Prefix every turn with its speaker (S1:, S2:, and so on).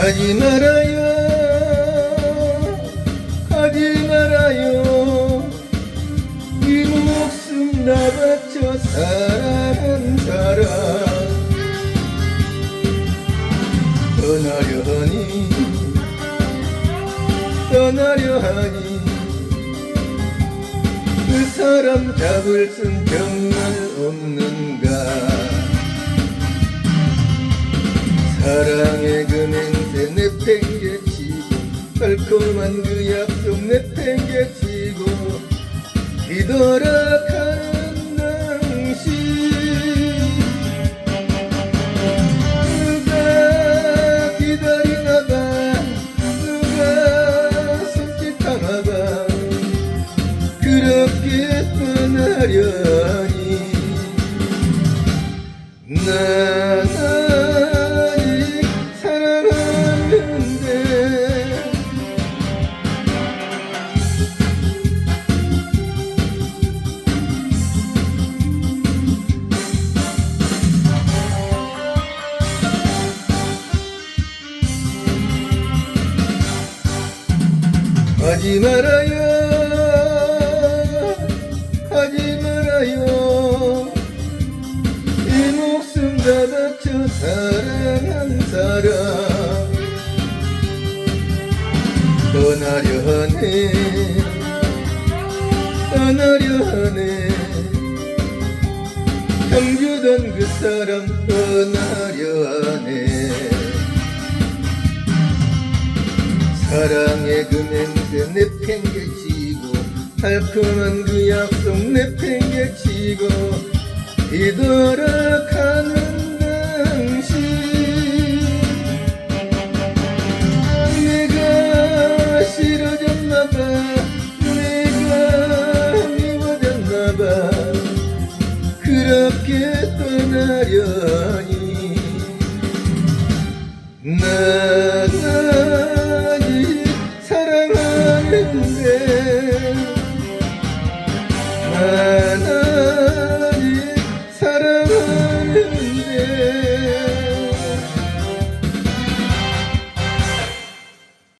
S1: 가지 말아요. 가지 말아요. 이 목숨 다 바쳐 사랑한 사람. 떠나려 하니 떠나려 하니. 그 사람 잡을 순 정말 없는가 사랑의 그 맹세 내팽개치고 달콤한 그 약속 내팽개치고 뒤돌아가는 당신. 누가 기다리나 봐 누가 손짓하나 봐. 그렇게 떠나려니. 난 하지 말아요. 하지 말아요. 이 목숨 다 바쳐 사랑한 사람. 떠나려 하네. 떠나려 하네. 잠주던 그 사람 떠나려 하네. 사랑의 그대 내팽개치고 달콤한 그 약속 내팽개치고 이돌아가는 당신. 내가 싫어졌나봐. 내가 미워졌나봐. 그렇게 떠나려니. 나가 Amen.